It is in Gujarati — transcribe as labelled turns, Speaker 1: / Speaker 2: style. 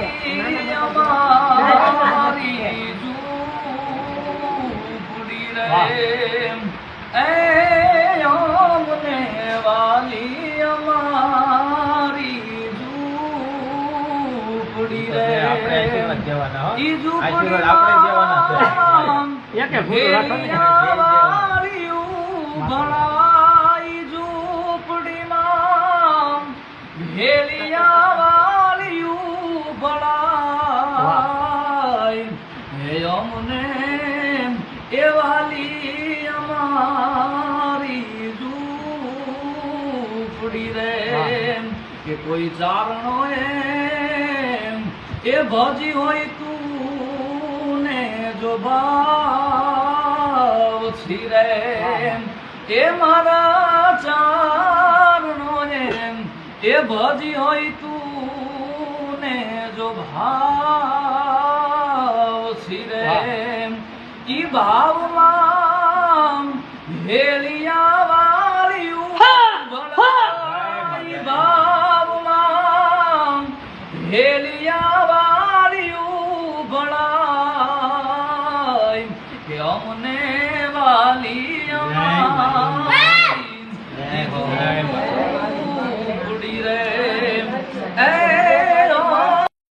Speaker 1: વાલી અમારી ઝૂંપડી રે એ અમને વાલી અમારી ઝૂંપડી રે
Speaker 2: આપણે આશીર્વાદ દેવાના હો.
Speaker 1: ઈ
Speaker 2: આશીર્વાદ આપણે જ દેવાના છે.
Speaker 1: ઝૂંપડીમાં
Speaker 3: એક
Speaker 1: અમને એ વાલી અમારી ઝૂપડી રે. કે કોઈ ચારણો એમ એ ભજી હોય તું ને જો ભાવ રે. એ મારા ચારણો એમ એ ભજી હોય તું ને જો ભાવ રે ઈ ભાવમાં હેલિયા વાળ્યું. ભાવમાં હેલિયા વાળ્યું. ભણાય કે અમને વાલી અમારી ઉડી રે. એ